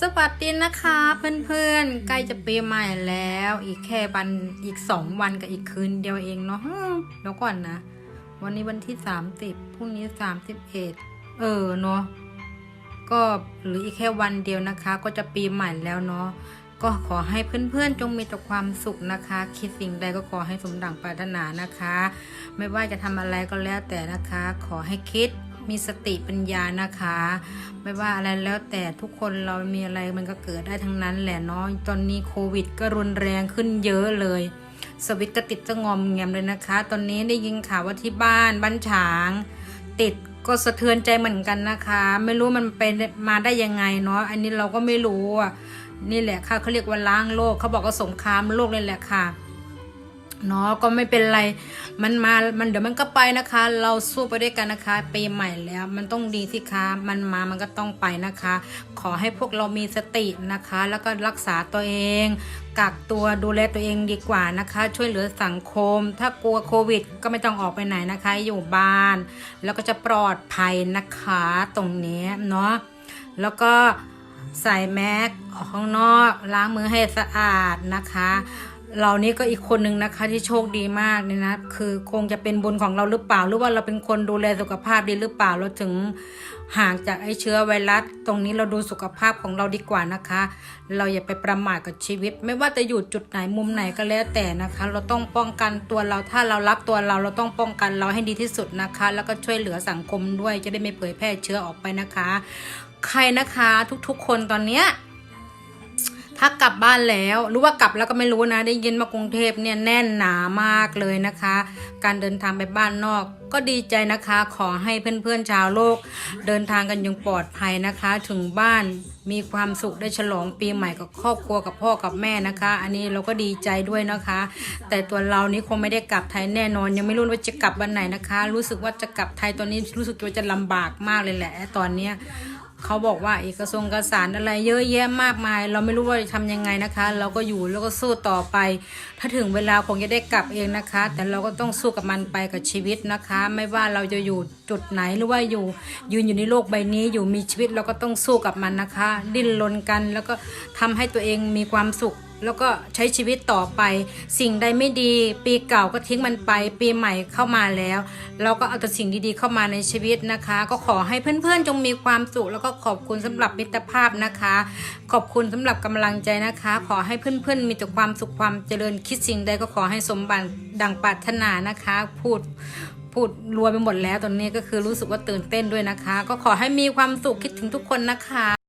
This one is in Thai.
สวัสดีนะคะเพื่อนๆ ใกล้จะปีใหม่แล้ว อีกแค่วันอีกสองวันกับอีกคืนเดียวเองเนาะเดี๋ยวก่อนนะ วันนี้วันที่สามสิบพรุ่งนี้สามสิบเอ็ดเออเนาะก็หรืออีกแค่วันเดียวนะคะ ก็จะปีใหม่แล้วเนาะก็ขอให้เพื่อนๆ จงมีแต่ความสุขนะคะ คิดสิ่งใดก็ขอให้สมดังปรารถนานะคะ ไม่ว่าจะทำอะไรก็แล้วแต่นะคะ ขอให้คิด มีสติปัญญานะคะ ไม่ว่าอะไรแล้วแต่ทุกคนเรามีอะไรมันก็เกิดได้ทั้งนั้นแหละเนาะตอนนี้โควิด ก็รุนแรงขึ้นเยอะเลย สวิตก็ติดจะงอมแงมเลยนะคะ ตอนนี้ได้ยินข่าวว่าที่บ้านบ้านฉาง ติดก็สะเทือนใจเหมือนกันนะคะ ไม่รู้มันเป็นมาได้ยังไงเนาะอันนี้เราก็ไม่รู้อะนี่แหละค่ะเขาเรียกว่าล้างโลกเขาบอกว่าสงครามโลกเลยแหละค่ะ เนาะก็ไม่เป็นไร มันมา มันเดี๋ยวมันก็ไปนะคะ เราสู้ไปด้วยกันนะคะปีใหม่แล้ว มันต้องดีสิคะ มันมา มันก็ต้องไปนะคะ ขอให้พวกเรามีสตินะคะ แล้วก็รักษาตัวเองกักตัวดูแลตัวเองดีกว่านะคะ ช่วยเหลือสังคม ถ้ากลัวโควิด ก็ไม่ต้องออกไปไหนนะคะ อยู่บ้าน แล้วก็จะปลอดภัยนะคะตรงนี้เนาะ แล้วก็ใส่แมสออกข้างนอก ล้างมือให้สะอาดนะคะ เรานี่ก็อีกคนหนึ่งนะคะที่โชคดีมากเนี่ยนะคือคงจะเป็นบุญของเราหรือเปล่า หรือว่าเราเป็นคนดูแลสุขภาพดีหรือเปล่าเราถึงห่างจากไอ้เชื้อไวรัส ตรงนี้เราดูสุขภาพของเราดีกว่านะคะ เราอย่าไปประมาทกับชีวิต ไม่ว่าจะอยู่จุดไหนมุมไหนก็แล้วแต่นะคะ เราต้องป้องกันตัวเราถ้าเรารักตัวเราเราต้องป้องกันเราให้ดีที่สุดนะคะ แล้วก็ช่วยเหลือสังคมด้วยจะได้ไม่เผยแพร่เชื้อออกไปนะคะ ใครนะคะทุกๆคนตอนเนี้ย ถ้ากลับบ้านแล้วรู้ว่ากลับแล้วก็ไม่รู้นะ ได้ยินมากรุงเทพเนี่ยแน่นหนามากเลยนะคะ การเดินทางไปบ้านนอก ก็ดีใจนะคะ ขอให้เพื่อนๆชาวโลก เดินทางกันอยังปลอดภัยนะคะ ถึงบ้านมีความสุขได้ฉลองปีใหม่กับครอบครัวกับพ่อกับแม่นะคะ อันนี้เราก็ดีใจด้วยนะคะ แต่ตัวเรานี้คงไม่ได้กลับไทยแน่นอน ยังไม่รู้ว่าจะกลับวันไหนนะคะ รู้สึกว่าจะกลับไทยตอนนี้รู้สึกว่าจะลำบากมากเลยแหละ ตอนเนี้ย เขาบอกว่าเอกสงเอกสารอะไรเยอะแยะมากมาย เราไม่รู้ว่าจะทำยังไงนะคะ เราก็อยู่แล้วก็สู้ต่อไป ถ้าถึงเวลาคงจะได้กลับเองนะคะ แต่เราก็ต้องสู้กับมันไปกับชีวิตนะคะ ไม่ว่าเราจะอยู่จุดไหนหรือว่าอยู่ยืนอยู่ในโลกใบนี้อยู่มีชีวิตเราก็ต้องสู้กับมันนะคะ ดิ้นรนกันแล้วก็ทำให้ตัวเองมีความสุขแล้วก็ใช้ชีวิตต่อไป สิ่งใดไม่ดี ปีเก่าก็ทิ้งมันไป ปีใหม่เข้ามาแล้ว เราก็เอาแต่สิ่งดีๆเข้ามาในชีวิตนะคะ ก็ขอให้เพื่อนๆจงมีความสุขแล้วก็ขอบคุณสำหรับมิตรภาพนะคะ ขอบคุณสำหรับกำลังใจนะคะ ขอให้เพื่อนๆมีแต่ความสุขความเจริญคิดสิ่งใดก็ขอให้สมบัติดังปรารถนานะคะ พูดพูดรวมไปหมดแล้วตอนนี้ก็คือรู้สึกว่าตื่นเต้นด้วยนะคะ ก็ขอให้มีความสุขคิดถึงทุกคนนะคะ